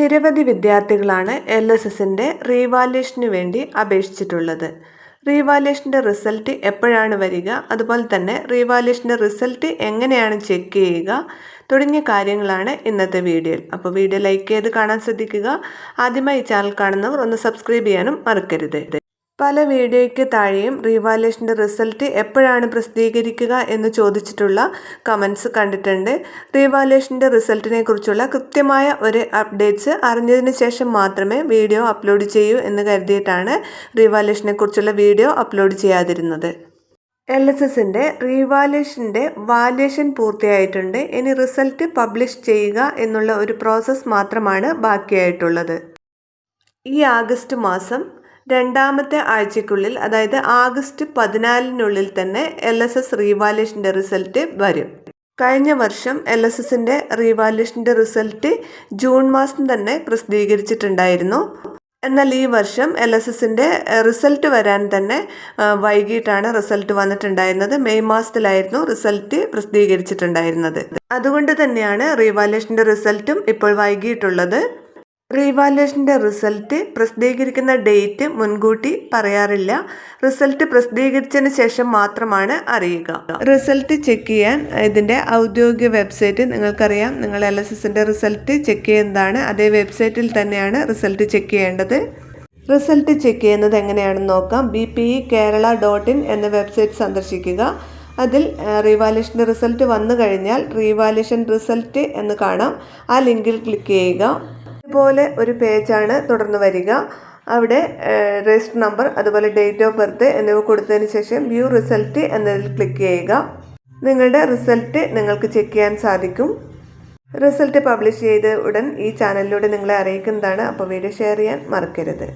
നിരവധി വിദ്യാർത്ഥികളാണ് L S എസിന്റെ റീവാലുവേഷന് വേണ്ടി അപേക്ഷിച്ചിട്ടുള്ളത്. റീവാലുവേഷന്റെ റിസൾട്ട് എപ്പോഴാണ് വരിക? അതുപോലെ തന്നെ റീവാലുവേഷന്റെ റിസൾട്ട് എങ്ങനെയാണ് ചെക്ക് ചെയ്യുക? തുടങ്ങിയ കാര്യങ്ങളാണ് ഇന്നത്തെ വീഡിയോയിൽ. അപ്പോൾ വീഡിയോ ലൈക്ക് ചെയ്ത് കാണാൻ ശ്രദ്ധിക്കുക. ആദ്യമായി ഈ ചാനൽ കാണുന്നവർ ഒന്ന് സബ്സ്ക്രൈബ് ചെയ്യാനും മറക്കരുത്. പല വീഡിയോയ്ക്ക് താഴെയും റീവാലുവേഷന്റെ റിസൾട്ട് എപ്പോഴാണ് പ്രസിദ്ധീകരിക്കുക എന്ന് ചോദിച്ചിട്ടുള്ള കമൻസ് കണ്ടിട്ടുണ്ട്. റീവാലുവേഷന്റെ റിസൾട്ടിനെ കുറിച്ചുള്ള കൃത്യമായ ഒരു അപ്ഡേറ്റ്സ് അറിഞ്ഞതിന് ശേഷം മാത്രമേ വീഡിയോ അപ്ലോഡ് ചെയ്യൂ എന്ന് കരുതിയിട്ടാണ് റീവാലുവേഷനെ കുറിച്ചുള്ള വീഡിയോ അപ്ലോഡ് ചെയ്യാതിരുന്നത്. എൽ എസ് എസിന്റെ റീവാലുവേഷന്റെ വാലേഷൻ പൂർത്തിയായിട്ടുണ്ട്. ഇനി റിസൾട്ട് പബ്ലിഷ് ചെയ്യുക എന്നുള്ള ഒരു പ്രോസസ്സ് മാത്രമാണ് ബാക്കിയായിട്ടുള്ളത്. ഈ ആഗസ്റ്റ് മാസം രണ്ടാമത്തെ ആഴ്ചക്കുള്ളിൽ അതായത് ആഗസ്റ്റ് പതിനാലിനുള്ളിൽ തന്നെ എൽ എസ് എസ് റീവാലുവേഷന്റെ റിസൾട്ട് വരും. കഴിഞ്ഞ വർഷം എൽ എസ് എസിന്റെ റീവാലുവേഷന്റെ റിസൾട്ട് ജൂൺ മാസം തന്നെ പ്രസിദ്ധീകരിച്ചിട്ടുണ്ടായിരുന്നു. എന്നാൽ ഈ വർഷം എൽ എസ് എസിന്റെ റിസൾട്ട് വരാൻ തന്നെ വൈകിട്ടാണ് റിസൾട്ട് വന്നിട്ടുണ്ടായിരുന്നത്. മെയ് മാസത്തിലായിരുന്നു റിസൾട്ട് പ്രസിദ്ധീകരിച്ചിട്ടുണ്ടായിരുന്നത്. അതുകൊണ്ട് തന്നെയാണ് റീവാലുവേഷന്റെ റിസൾട്ടും ഇപ്പോൾ വൈകിയിട്ടുള്ളത്. റീവാലുവേഷന്റെ റിസൾട്ട് പ്രസിദ്ധീകരിക്കുന്ന ഡേറ്റ് മുൻകൂട്ടി പറയാറില്ല. റിസൾട്ട് പ്രസിദ്ധീകരിച്ചതിന് ശേഷം മാത്രമാണ് അറിയുക. റിസൾട്ട് ചെക്ക് ചെയ്യാൻ ഇതിന്റെ ഔദ്യോഗിക വെബ്സൈറ്റ് നിങ്ങൾക്കറിയാം. നിങ്ങൾ എൽ എസ് എസിന്റെ റിസൾട്ട് ചെക്ക് ചെയ്യുന്നതാണ്. അതേ വെബ്സൈറ്റിൽ തന്നെയാണ് റിസൾട്ട് ചെക്ക് ചെയ്യേണ്ടത്. റിസൾട്ട് ചെക്ക് ചെയ്യുന്നത് എങ്ങനെയാണെന്ന് നോക്കാം. B P E Kerala dot in എന്ന വെബ്സൈറ്റ് സന്ദർശിക്കുക. അതിൽ റീവാലുവേഷന്റെ റിസൾട്ട് വന്നു കഴിഞ്ഞാൽ റീവാലുവേഷൻ റിസൾട്ട് എന്ന് കാണാം. ആ ലിങ്കിൽ ക്ലിക്ക് ചെയ്യുക. ഇതുപോലെ ഒരു പേജാണ് തുടർന്ന് വരിക. അവിടെ രജിസ്റ്റർ നമ്പർ അതുപോലെ ഡേറ്റ് ഓഫ് ബർത്ത് എന്നിവ കൊടുത്തതിന് ശേഷം വ്യൂ റിസൾട്ട് എന്നതിൽ ക്ലിക്ക് ചെയ്യുക. നിങ്ങളുടെ റിസൾട്ട് നിങ്ങൾക്ക് ചെക്ക് ചെയ്യാൻ സാധിക്കും. റിസൾട്ട് പബ്ലിഷ് ചെയ്ത ഉടൻ ഈ ചാനലിലൂടെ നിങ്ങളെ അറിയിക്കുന്നതാണ്. അപ്പോൾ വീഡിയോ ഷെയർ ചെയ്യാൻ മറക്കരുത്.